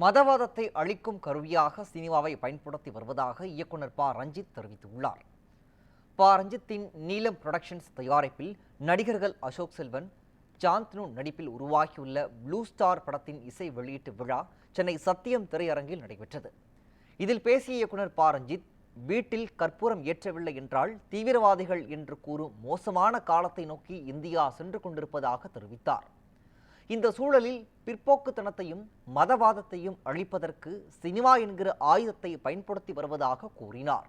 மதவாதத்தை அழிக்கும் கருவியாக சினிமாவை பயன்படுத்தி வருவதாக இயக்குனர் ப. ரஞ்சித் தெரிவித்துள்ளார். ப. ரஞ்சித்தின் நீலம் புரொடக்ஷன்ஸ் தயாரிப்பில் நடிகர்கள் அசோக் செல்வன் சாந்தனு நடிப்பில் உருவாகியுள்ள ப்ளூ ஸ்டார் படத்தின் இசை வெளியீட்டு விழா சென்னை சத்தியம் திரையரங்கில் நடைபெற்றது. இதில் பேசிய இயக்குனர் ப. ரஞ்சித் வீட்டில் கற்பூரம் ஏற்றவில்லை என்றால் தீவிரவாதிகள் என்று கூறும் மோசமான காலத்தை நோக்கி இந்தியா சென்று கொண்டிருப்பதாக தெரிவித்தார். இந்த சூழலில் பிற்போக்குத்தனத்தையும் மதவாதத்தையும் அழிப்பதற்கு சினிமா என்கிற ஆயுதத்தை பயன்படுத்தி வருவதாக கூறினார்.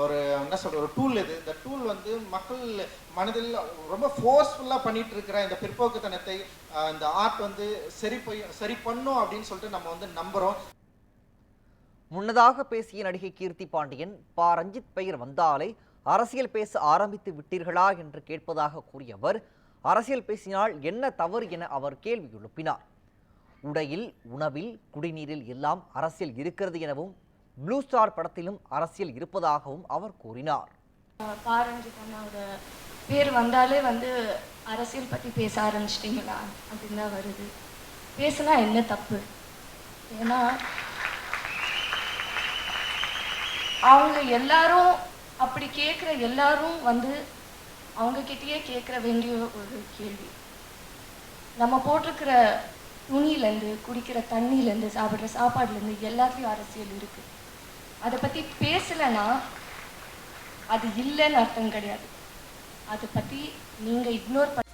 ஒரு என்ன சொல்ற ஒரு டூல் இது. இந்த டூல் வந்து மக்கள் மனதில் ரொம்ப ஃபோர்ஸ்ஃபுல்லாக பண்ணிட்டு இருக்கிற இந்த பிற்போக்குத்தனத்தை இந்த ஆர்ட் வந்து சரி போய் சரி பண்ணும் அப்படின்னு சொல்லிட்டு நம்ம வந்து நம்புறோம். முன்னதாக பேசிய நடிகை கீர்த்தி பாண்டியன் பா. ரஞ்சித் பெயர் வந்தாலே அரசியல் பேச ஆரம்பித்து விட்டீர்களா என்று கேட்பதாக கூறிய அவர் அரசியல் பேசினால் என்ன தவறு என அவர் கேள்வி எழுப்பினார். உடையில் உணவில் குடிநீரில் எல்லாம் அரசியல் இருக்கிறது எனவும் ப்ளூ ஸ்டார் படத்திலும் அரசியல் இருப்பதாகவும் அவர் கூறினார். பாரஞ்சித் அண்ணாவோட பேர் வந்தாலே வந்து அரசியல் பற்றி பேச ஆரம்பிச்சிட்டிங்களா? அப்படின்னு தான் வருது. பேசுனா என்ன தப்பு? ஏன்னா அவங்க எல்லாரும் அப்படி கேட்குற எல்லாரும் வந்து அவங்க கிட்டயே கேட்குற வேண்டிய ஒரு கேள்வி. நம்ம போட்டிருக்கிற துணியிலேருந்து குடிக்கிற தண்ணியிலேருந்து சாப்பிட்ற சாப்பாடுலேருந்து எல்லாத்துலேயும் அரசியல் இருக்குது அதை பற்றி பேசலைன்னா அது இல்லைன்னு அர்த்தம் கிடையாது. அதை பற்றி நீங்கள் இக்னோர் பண்ண